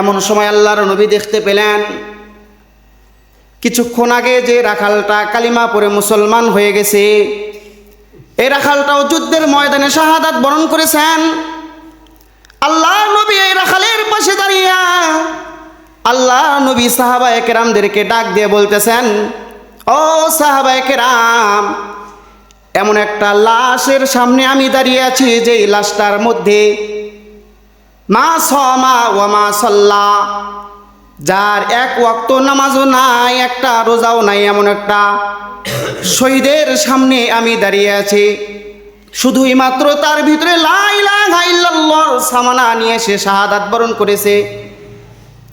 এমন সময় আল্লাহর নবী দেখতে পেলেন। কিছুক্ষণ আগে যে রাখালটা কালিমা পরে মুসলমান হয়ে গেছে, এই রাখালটাও যুদ্ধের ময়দানে শাহাদাত বরণ করেছেন। আল্লাহ নবী এই রাখালের পাশে দাঁড়িয়ে আল্লাহ নবী সাহাবা একরামদেরকে ডাক দিয়ে বলতেছেন, ও সাহাবা একরাম এমন একটা লাশের সামনে আমি দাঁড়িয়ে আছি যে লাশটার মধ্যে মা সমা মা সল্লা। যার এক ওয়াক্ত নামাজও নাই, একটা রোজাও নাই, এমন একটা। শহীদের সামনে আমি দাঁড়িয়ে আছি। শুধুই মাত্র তার ভিতরে লাইলার সামানা নিয়ে সে শাহাদাত বরণ করেছে।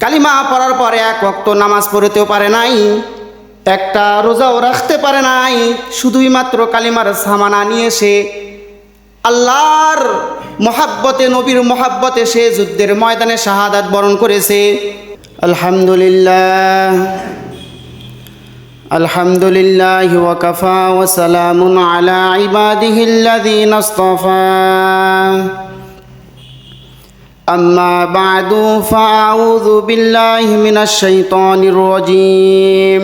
কালিমা পড়ার পরে এক ওয়াক্ত নামাজ পড়তেও পারে নাই, একটা রোজাও রাখতে পারে নাই। শুধুই মাত্র কালিমার সামানা নিয়ে সে আল্লাহর মহাব্বতে, নবীর মহাব্বতে সে যুদ্ধের ময়দানে শাহাদাত বরণ করেছে। আলহামদুলিল্লাহ। আলহামদুলিল্লাহ ওয়াকাফা ওয়াসালামুন আলা ইবাদিহিল্লাযীনা আসতাফা। আম্মা বা'দু, ফাআউযু বিল্লাহি মিনাশ শাইতানির রাজীম।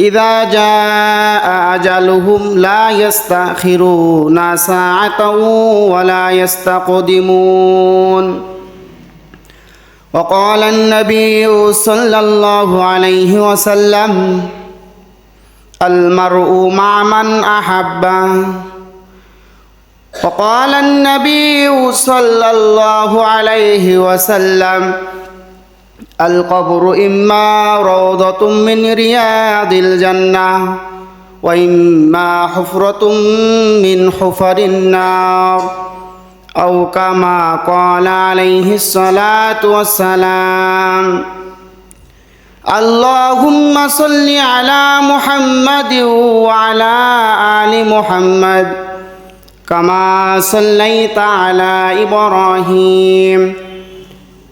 إذا جاء أجلهم لا يستأخرون ساعة ولا يستقدمون وقال النبي صلى الله عليه وسلم المرء مع من أحبه وقال النبي صلى الله عليه وسلم القبر إما روضة من رياض الجنة وإما حفرة من حفر النار أو كما قال عليه الصلاة والسلام اللهم صل على محمد وعلى آل محمد كما صليت على إبراهيم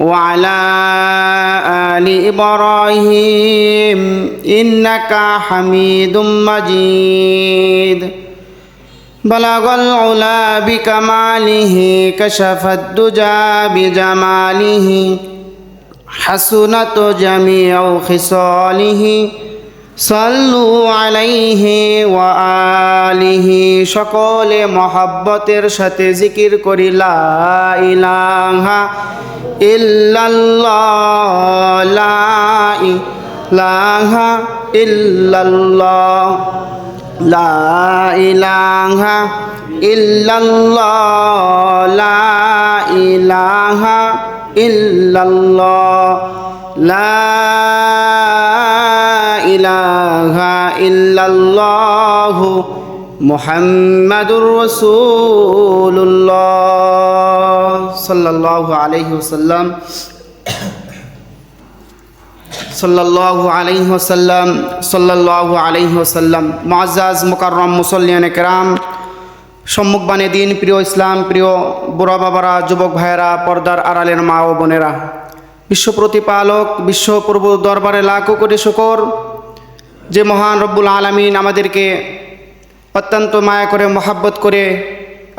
وعلى آل إبراهيم إنك حميد مجيد بلغ العلا بكماله كشف الدجى بجماله حسنت جميع خصاله সাল্লু আলাইহি ওয়া আলিহি, সকলে মহাব্বতের সাথে জিকির করি, লা ইলাহা ইল্লাল্লাহ, লা ইলাহা ইল্লাল্লাহ, লা ইলাহা ইল্লাল্লাহ, লা ইলাহা ইল্লাল্লাহ, লা ইলাহা ইল্লাল্লাহ মুহাম্মাদুর রাসূলুল্লাহ সাল্লাল্লাহু আলাইহি ওয়াসাল্লাম সাল্লাল্লাহু আলাইহি ওয়াসাল্লাম সাল্লাল্লাহু আলাইহি ওয়াসাল্লাম মুআজ্জাজ মুকাররম মুসল্লিয়ান کرام সম্মুখবাণী দিন প্রিয় ইসলাম প্রিয় বুড়া বাবারা যুবক ভাইয়েরা পর্দার আড়ালের মা ও বোনেরা বিশ্ব প্রতিপালক বিশ্ব প্রভু দরবারে লাখো কোটি শুকর যে মহান রব্বুল আলমিন আমাদেরকে অত্যন্ত মায়া করে, মহাব্বত করে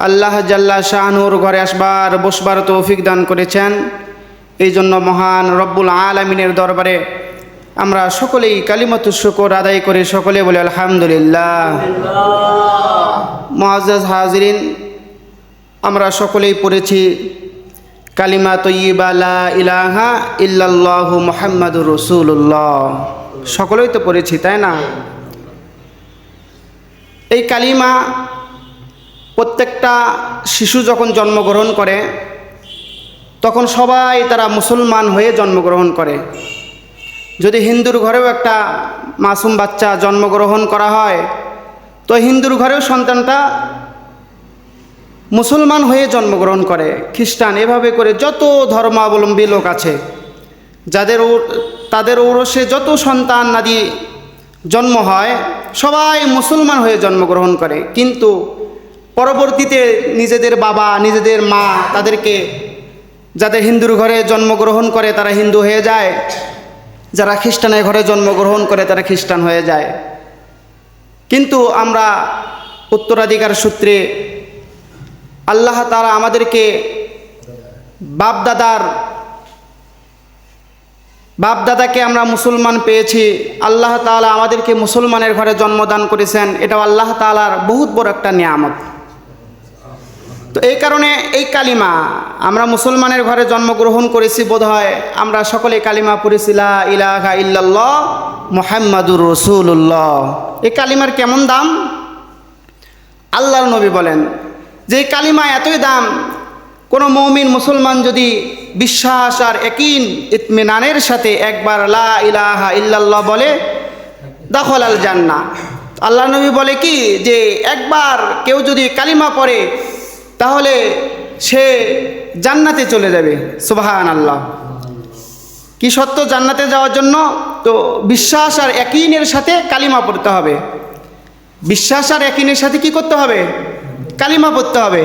আল্লাহ জাল্লা শাহনুর ঘরে আসবার, বসবার তৌফিক দান করেছেন। এই জন্য মহান রব্বুল আলমিনের দরবারে আমরা সকলেই কালিমত শুকর আদায় করে, সকলে বলে আলহামদুলিল্লাহ। মহাজাজ হাজরিন, আমরা সকলেই পড়েছি কালিমা তৈবা ইলাহা ইল্লাল্লাহু মুহাম্মাদুর রাসূলুল্লাহ। সকলেই তো পড়েছি, তাই না? এই কালিমা প্রত্যেকটা শিশু যখন জন্মগ্রহণ করে, তখন সবাই তারা মুসলমান হয়ে জন্মগ্রহণ করে। যদি হিন্দুর ঘরেও একটা মাসুম বাচ্চা জন্মগ্রহণ করা হয়, তো হিন্দুর ঘরেও সন্তানটা মুসলমান হয়ে জন্মগ্রহণ করে, খ্রিস্টান, এভাবে করে যত ধর্মাবলম্বী লোক আছে, যাদের তাদের ঔরসে যত সন্তান নাদি জন্ম হয়, সবাই মুসলমান হয়ে জন্মগ্রহণ করে। কিন্তু পরবর্তীতে নিজেদের বাবা, নিজেদের মা তাদেরকে যাদের হিন্দুর ঘরে জন্মগ্রহণ করে তারা হিন্দু হয়ে যায়, যারা খ্রিস্টানের ঘরে জন্মগ্রহণ করে তারা খ্রিস্টান হয়ে যায়। কিন্তু আমরা উত্তরাধিকার সূত্রে আল্লাহ তারা আমাদেরকে বাপদাদার বাপদাদাকে আমরা মুসলমান পেয়েছি। আল্লাহ তাআলা আমাদেরকে মুসলমানের ঘরে জন্মদান করেছেন। এটাও আল্লাহ তাআলার বহুত বড় একটা নিয়ামত। তো এই কারণে এই কালিমা, আমরা মুসলমানের ঘরে জন্মগ্রহণ করেছি বোধ হয় আমরা সকলে কালিমা পড়েছিলা ইলাহা ইল্লাল্লাহ মোহাম্মদুর রসুল্লাহ এই কালিমার কেমন দাম? আল্লাহর নবী বলেন, যে এই কালিমা এতই দাম কোনো মৌমিন মুসলমান যদি বিশ্বাস আর একিন ইতমিনানের সাথে একবার লা ইলাহা ইল্লাল্লাহ বলে, দখল আল জান্না আল্লাহ নবী বলে কি যে, একবার কেউ যদি কালিমা পড়ে, তাহলে সে জান্নাতে চলে যাবে। সুবাহান আল্লাহ কি সত্য জান্নাতে যাওয়ার জন্য? তো বিশ্বাস আর একিনের সাথে কালিমা পড়তে হবে। বিশ্বাস আর একিনের সাথে কি করতে হবে? কালিমা পড়তে হবে।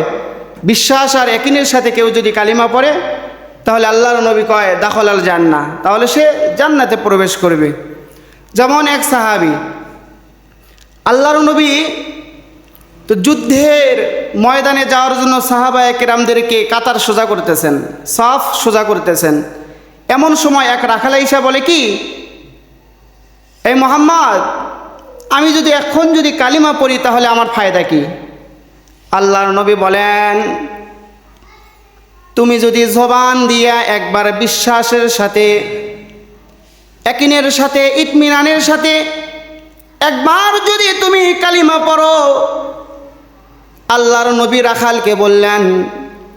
বিশ্বাস আর একিনের সাথে কেউ যদি কালিমা পড়ে, তাহলে আল্লাহর নবী কয়, দাখল আল জান্না তাহলে সে জান্নাতে প্রবেশ করবে। যেমন এক সাহাবি, আল্লাহর নবী তো যুদ্ধের ময়দানে যাওয়ার জন্য সাহাবায় কেরামদেরকে কাতার সোজা করতেছেন, সাফ সোজা করতেছেন। এমন সময় এক রাখালা ইসা বলে কি, এই মোহাম্মদ, আমি যদি এখন যদি কালিমা পড়ি, তাহলে আমার ফায়দা কি? আল্লাহর নবী বলেন তুমি যদি জবান দিয়া একবার বিশ্বাসের সাথে একিনের সাথে ইতমিনানের সাথে একবার যদি তুমি কালিমা পড়ো আল্লাহর নবী রাখালকে বললেন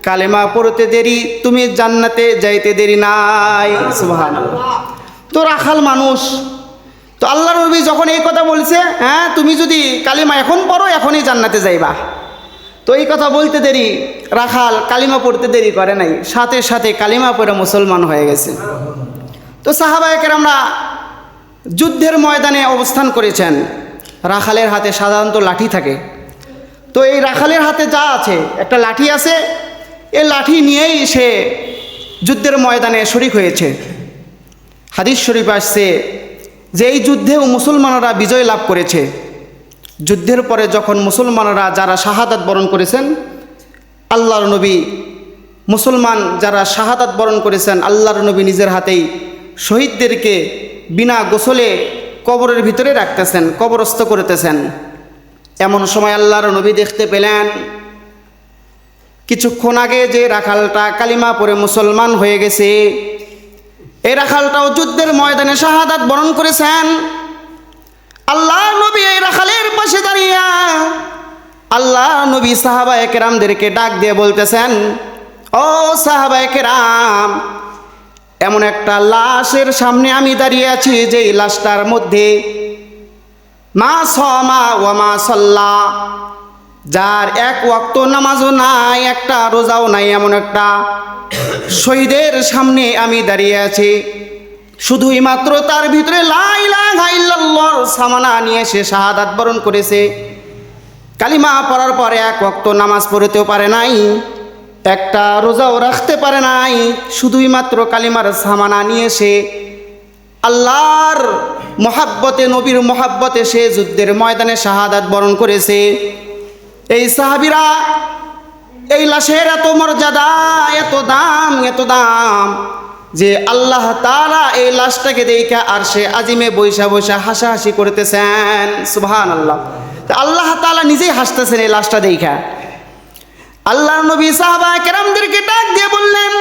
কালেমা পড়তে দেরি তুমি জান্নাতে যাইতে দেরি নাই। তো রাখাল মানুষ তো আল্লাহর নবী যখন এই কথা বলছে হ্যাঁ তুমি যদি কালিমা এখন পড়ো এখনই জান্নাতে যাইবা। তো এই কথা বলতে দেরি, রাখাল কালিমা পড়তে দেরি করে নাই, সাথে সাথে কালিমা পড়ে মুসলমান হয়ে গেছে। তো সাহাবায়কের আমরা যুদ্ধের ময়দানে অবস্থান করেছেন, রাখালের হাতে সাধারণত লাঠি থাকে। তো এই রাখালের হাতে যা আছে, একটা লাঠি আছে এই লাঠি নিয়েই সে যুদ্ধের ময়দানে শরিক হয়েছে। হাদিস শরীফ আসছে যে এই যুদ্ধেও মুসলমানরা বিজয় লাভ করেছে। যুদ্ধের পরে যখন মুসলমানরা যারা শাহাদাত বরণ করেছেন, আল্লাহর নবী, মুসলমান যারা শাহাদাত বরণ করেছেন, আল্লাহর নবী নিজের হাতেই শহীদদেরকে বিনা গোসলে কবরের ভিতরে রাখতেছেন, কবরস্থ করতেছেন। এমন সময় আল্লাহর নবী দেখতে পেলেন, কিছুক্ষণ আগে যে রাখালটা কালিমা পরে মুসলমান হয়ে গেছে, এই রাখালটাও যুদ্ধের ময়দানে শাহাদাত বরণ করেছেন। আল্লাহ নবী এই রাখালের পাশে দাঁড়িয়ে। আল্লাহ নবী সাহাবা কেরামদেরকে ডাক দিয়ে বলতেছেন, ও সাহাবা কেরাম, এমন একটা লাশের সামনে আমি দাঁড়িয়ে আছি যে লাশটার মধ্যে মা সমা ও মা সল্লা, যার এক ওয়াক্ত নামাজও নাই, একটা রোজাও নাই, এমন একটা শহীদের সামনে আমি দাঁড়িয়ে আছি। শুধুই মাত্র তার ভিতরে সামানা নিয়ে সে শাহাদাত বরণ করেছে। কালিমা পড়ার পরে এক ওয়াক্ত নামাজ পড়তেও পারে নাই, একটা রোজাও রাখতে পারে নাই, শুধুই মাত্র কালিমার সামানা নিয়ে সে আল্লাহর মহাব্বতে, নবীর মহাব্বতে সে যুদ্ধের ময়দানে শাহাদাত বরণ করেছে। এই সাহাবিরা, এই লাশের এত মর্যাদা, এত দাম এত দাম যে আল্লাহ তারা এই লাশটাকে দেখা আর সে আজিমে বৈশা বৈশা হাসাহাসি করতেছেন। সুবহান আল্লাহ আল্লাহ তালা নিজেই হাসতেছেন এই লাশটা দেখা। আল্লাহ নবী সাহাবা কেরামদেরকে ডাক দিয়ে বললেন,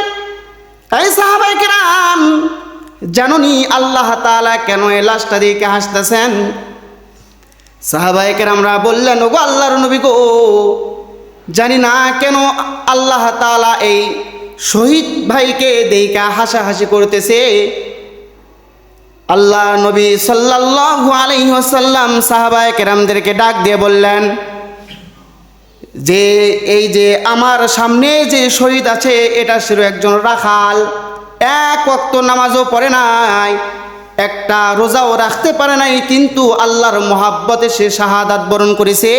এই সাহাবাই কেরাম জাননি আল্লাহ তালা কেন এই লাশটা দেখে হাসতেছেন? সাহাবাহিকের আমরা বললেন, ওগো আল্লাহর নবী গো, জানি না কেন আল্লাহ তালা এই শহীদ ভাইকে দেইকা হাসাহাসি করতেছে। আল্লাহ নবী সাল্লাল্লাহু আলাইহি ওয়াসাল্লাম সাহাবায়ে কেরামদেরকে ডাক দিয়ে বললেন, যে, এই যে আমার সামনে যে শহীদ আছে, এটা ছিল একজন রাখাল। এক ওয়াক্ত নামাজও পড়ে নাই, একটা রোজাও রাখতে পারে নাই, কিন্তু আল্লাহর মহাব্বতে সে শাহাদাত বরণ করেছে।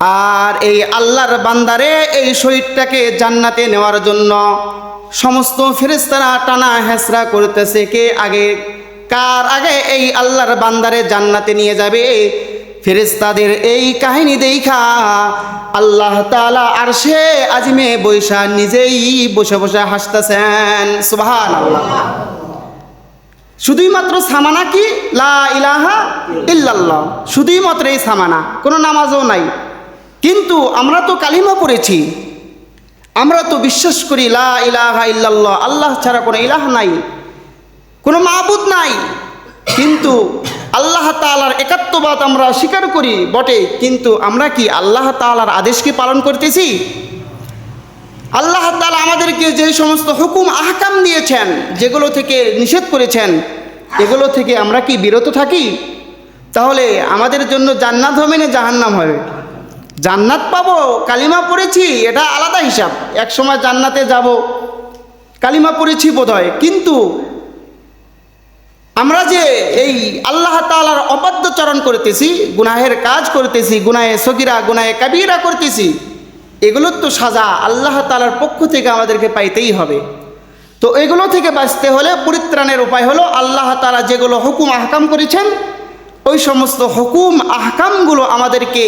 আর এই আল্লাহর বান্দারে এই শহীদটাকে জান্নাতে নেওয়ার জন্য সমস্ত ফেরেস্তারা টানা হেসরা করতেছে কে আগে? কার আগে এই আল্লাহর বান্দারে জান্নাতে নিয়ে যাবে? ফেরেস্তাদের এই কাহিনী দেখা আল্লাহ তাআলা আর সে আজিমে বৈশা নিজেই বসে বসে হাসতেছেন। আল্লাহ শুধুই মাত্র সামানা কি? লা ইলাহা ইল্লাল্লাহ। শুধুই মাত্র এই সামানা। কোনো নামাজও নাই। কিন্তু আমরা তো কালিমা পড়েছি। আমরা তো বিশ্বাস করি, লা ইলাহা ইল্লাল্লাহ, আল্লাহ ছাড়া কোনো ইলাহ নাই, কোনো মাবুদ নাই। কিন্তু আল্লাহ তাআলার একাত্মবাদ আমরা স্বীকার করি বটে, কিন্তু আমরা কি আল্লাহ তাআলার আদেশকে পালন করতেছি? আল্লাহ তাআলা আমাদেরকে যে সমস্ত হুকুম, আহকাম দিয়েছেন, যেগুলো থেকে নিষেধ করেছেন, এগুলো থেকে আমরা কি বিরত থাকি? তাহলে আমাদের জন্য জান্নাত হবে না জাহান্নাম হবে? জান্নাত পাবো, কালিমা পড়েছি, এটা আলাদা হিসাব। এক সময় জান্নাতে যাব, কালিমা পড়েছি বোধহয়, কিন্তু আমরা যে এই আল্লাহ তাআলার অবাধ্যচরণ করতেছি, গুনাহের কাজ করতেছি, গুনাহে সগিরা, গুনাহে কাবিরা করতেছি এগুলোর তো সাজা আল্লাহ তাআলার পক্ষ থেকে আমাদেরকে পাইতেই হবে। তো এগুলো থেকে বাঁচতে হলে পরিত্রাণের উপায় হলো আল্লাহ তালা যেগুলো হুকুম আহকাম করেছেন, ওই সমস্ত হুকুম আহকামগুলো আমাদেরকে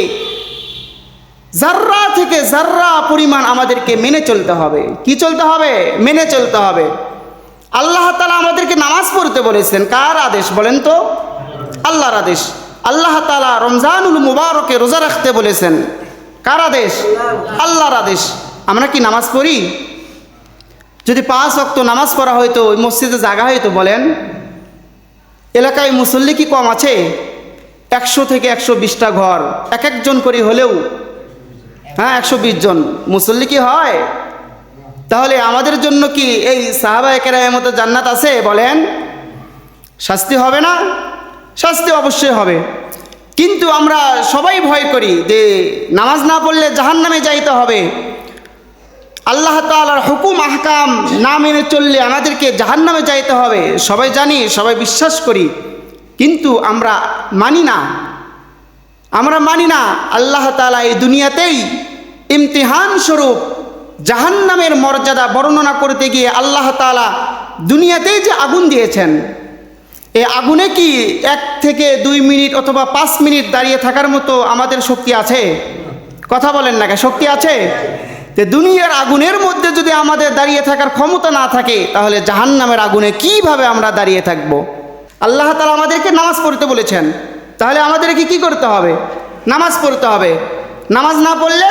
জাররা থেকে জাররা পরিমাণ আমাদেরকে মেনে চলতে হবে। কি চলতে হবে? মেনে চলতে হবে। আল্লাহ তালা আমাদেরকে নামাজ পড়তে বলেছেন। কার আদেশ বলেন তো? আল্লাহর আদেশ। আল্লাহ তালা রমজানুল মুবারকে রোজা রাখতে বলেছেন। কার আদেশ? আল্লাহর আদেশ। আমরা কি নামাজ পড়ি? যদি পাঁচ অক্ত নামাজ পড়া হয়তো, ওই মসজিদে জায়গা হয়তো বলেন। এলাকায় মুসল্লি কি কম আছে? একশো থেকে একশো বিশটা ঘর। এক একজন করে হলেও হ্যাঁ একশো বিশ জন। মুসল্লি কি হয়? তাহলে আমাদের জন্য কি এই সাহাবা একেরামের মতো জান্নাত আছে? বলেন, শাস্তি হবে না? শাস্তি অবশ্যই হবে। কিন্তু আমরা সবাই ভয় করি যে নামাজ না পড়লে জাহান্নামে যাইতে হবে। আল্লাহ তাআলার হুকুম, আহকাম না মেনে চললে আমাদেরকে জাহান্নামে যাইতে হবে। সবাই জানি, সবাই বিশ্বাস করি। কিন্তু আমরা মানি না। আমরা মানি না আল্লাহ তাআলা এই দুনিয়াতেই ইমতিহান স্বরূপ জাহান্নামের মর্যাদা বর্ণনা করতে গিয়ে আল্লাহ তাআলা দুনিয়াতেই যে আগুন দিয়েছেন এ আগুনে কি এক থেকে দুই মিনিট অথবা পাঁচ মিনিট দাঁড়িয়ে থাকার মতো আমাদের শক্তি আছে? কথা বলেন না কে? শক্তি আছে? যে দুনিয়ার আগুনের মধ্যে যদি আমাদের দাঁড়িয়ে থাকার ক্ষমতা না থাকে, তাহলে জাহান্নামের আগুনে কীভাবে আমরা দাঁড়িয়ে থাকব? আল্লাহ তালা আমাদেরকে নামাজ পড়তে বলেছেন তাহলে আমাদেরকে কি করতে হবে? নামাজ পড়তে হবে। নামাজ না পড়লে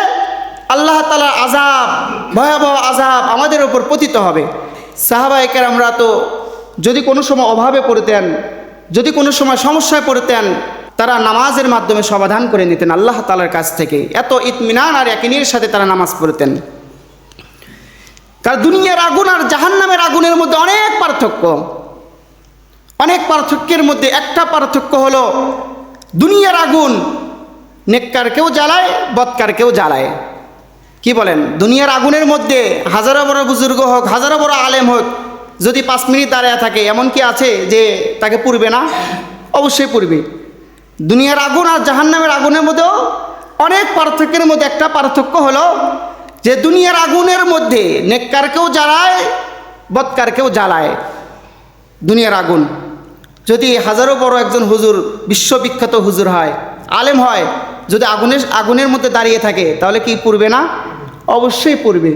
আল্লাহ তালার আজাব ভয়াবহ আজাব আমাদের ওপর পতিত হবে। সাহাবাহিকের আমরা তো যদি কোনো সময় অভাবে পড়তেন, যদি কোনো সময় সমস্যায় পড়তেন, তারা নামাজের মাধ্যমে সমাধান করে নিতেন আল্লাহ তালার কাছ থেকে। এত ইতমিনান আর একিনের সাথে তারা নামাজ পড়তেন। কারণ দুনিয়ার আগুন আর জাহান্নামের আগুনের মধ্যে অনেক পার্থক্য। অনেক পার্থক্যের মধ্যে একটা পার্থক্য হলো দুনিয়ার আগুন, নেককার কেউ জ্বালায়, বৎকার কেউ জ্বালায়। কি বলেন? দুনিয়ার আগুনের মধ্যে হাজারো বড় বুজুর্গ হোক, হাজারো বড় আলেম হোক, যদি পাঁচ মিনিট দাঁড়ায় থাকে, এমন কি আছে যে তাকে পুরবে না? অবশ্যই পুরবে দুনিয়ার আগুন আর জাহান্নামের আগুনের মধ্যেও অনেক পার্থক্যের মধ্যে একটা পার্থক্য হলো যে দুনিয়ার আগুনের মধ্যে নেককারকেও জ্বালায় বৎকারকেও জ্বালায়। দুনিয়ার আগুন। যদি হাজারো বড় একজন হুজুর, বিশ্ববিখ্যাত হুজুর হয়, আলেম হয়, যদি আগুনের আগুনের মধ্যে দাঁড়িয়ে থাকে, তাহলে কি পুরবে না? অবশ্যই পুরবে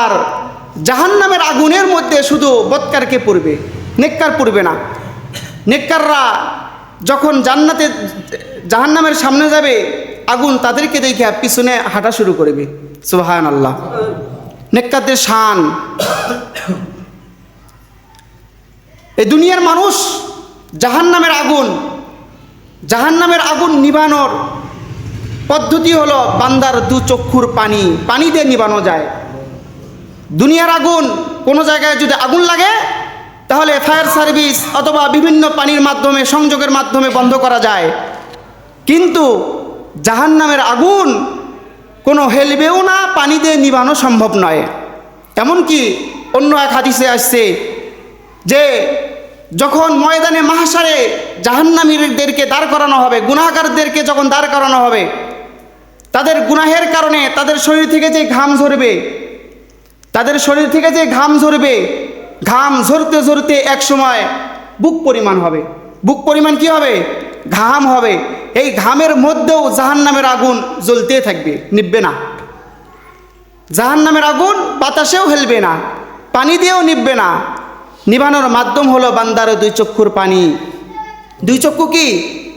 আর জাহান্নামের আগুনের মধ্যে শুধু বৎকারকে পুরবে নেককার পুরবে না। নেককাররা যখন জান্নাতে, জাহান্নামের সামনে যাবে, আগুন তাদেরকে দেখে পিছনে হাঁটা শুরু করবে। সুবাহান আল্লাহ নেককারদের শান। এই দুনিয়ার মানুষ জাহান্নামের আগুন জাহান্নামের আগুন নিবানোর পদ্ধতি হলো বান্দার দু চক্ষুর পানি পানি দিয়ে নিবানো যায়। দুনিয়ার আগুন, কোনো জায়গায় যদি আগুন লাগে, তাহলে ফায়ার সার্ভিস অথবা বিভিন্ন পানির মাধ্যমে, সংযোগের মাধ্যমে বন্ধ করা যায়। কিন্তু জাহান্নামের আগুন কোনো হেলবেও না, পানি দিয়ে নিবানো সম্ভব নয়। এমনকি অন্য এক হাদিসে আসছে যে যখন ময়দানে মাহাসারে জাহান্নামীদেরকে দাঁড় করানো হবে, গুনাহগারদেরকে যখন দাঁড় করানো হবে, তাদের গুনাহের কারণে তাদের শরীর থেকে যে ঘাম ঝরবে, তাদের শরীর থেকে যে ঘাম ঝরবে, ঘাম ঝরতে ঝরতে এক সময় বুক পরিমাণ হবে। বুক পরিমাণ কি হবে? ঘাম হবে। এই ঘামের মধ্যেও জাহান্নামের আগুন জ্বলতে থাকবে নিববে না। জাহান্নামের আগুন বাতাসেও হেলবে না, পানি দিয়েও নিববে না। নিভানোর মাধ্যম হলো বান্দার দুই চক্ষুর পানি। দুই চক্ষু কি?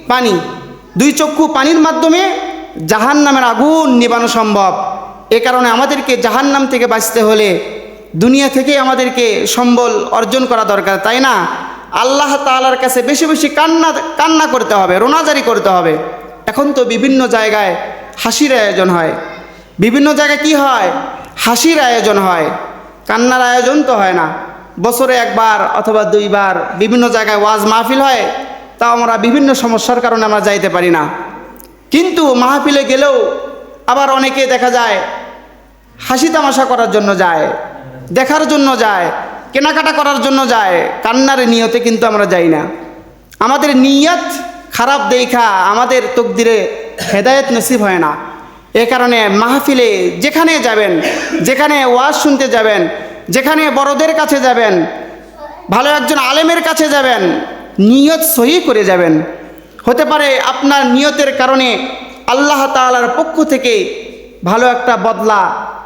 পানি। দুই চক্ষু পানির মাধ্যমে জাহান্নামের আগুন নিবানো সম্ভব। এ কারণে আমাদেরকে জাহান্নাম থেকে বাঁচতে হলে দুনিয়া থেকে আমাদেরকে সম্বল অর্জন করা দরকার, তাই না? আল্লাহ তালার কাছে বেশি বেশি কান্না কান্না করতে হবে, রোনাজারি করতে হবে। এখন তো বিভিন্ন জায়গায় হাসির আয়োজন হয়। বিভিন্ন জায়গায় কি হয়? হাসির আয়োজন হয়। কান্নার আয়োজন তো হয় না। বছরে একবার অথবা দুইবার বিভিন্ন জায়গায় ওয়াজ মাহফিল হয় তা আমরা বিভিন্ন সমস্যার কারণে আমরা যাইতে পারি না। কিন্তু মাহফিলে গেলেও আবার অনেকে দেখা যায়, হাসি তামাশা করার জন্য যায়, দেখার জন্য যায়, কেনাকাটা করার জন্য যায়, কান্নার নিয়তে কিন্তু আমরা যাই না। আমাদের নিয়ত খারাপ দেখা, আমাদের তকদিরে হেদায়েত নসিব হয় না। এ কারণে মাহফিলে যেখানে যাবেন, যেখানে ওয়াজ শুনতে যাবেন যেখানে বড়দের কাছে যাবেন, ভালো একজন আলেমের কাছে যাবেন, নিয়ত সহি করে যাবেন। হতে পারে আপনার নিয়তের কারণে আল্লাহ তাআলার পক্ষ থেকে ভালো একটা বদলা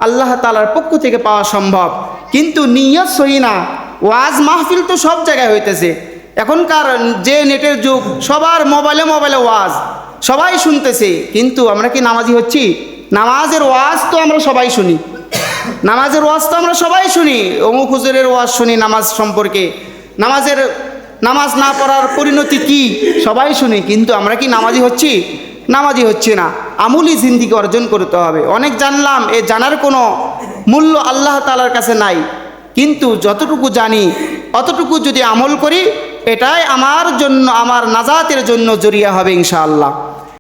আল্লাহ তাআলার পক্ষ থেকে পাওয়া সম্ভব। কিন্তু নিয়ত সহি না, ওয়াজ মাহফিল তো সব জায়গায় হইতেছে। এখনকার যে নেটের যুগ, সবার মোবাইলে মোবাইলে ওয়াজ, সবাই শুনতেছে। কিন্তু আমরা কি নামাজি হচ্ছি? নামাজের ওয়াজ তো আমরা সবাই শুনি। নামাজের ওয়াজ তো আমরা সবাই শুনি, অমুক হুজুরের ওয়াজ শুনি নামাজ সম্পর্কে। নামাজের, নামাজ না পড়ার পরিণতি কি? সবাই শুনি, কিন্তু আমরা কি নামাজি হচ্ছি? নামাজি হচ্ছে না। আমুলি জিন্দিকে অর্জন করতে হবে। অনেক জানলাম, এ জানার কোনো মূল্য আল্লাহ তালার কাছে নাই। কিন্তু যতটুকু জানি, অতটুকু যদি আমল করি, এটাই আমার জন্য, আমার নাজাতের জন্য জরিয়া হবে ইনশাআল্লাহ।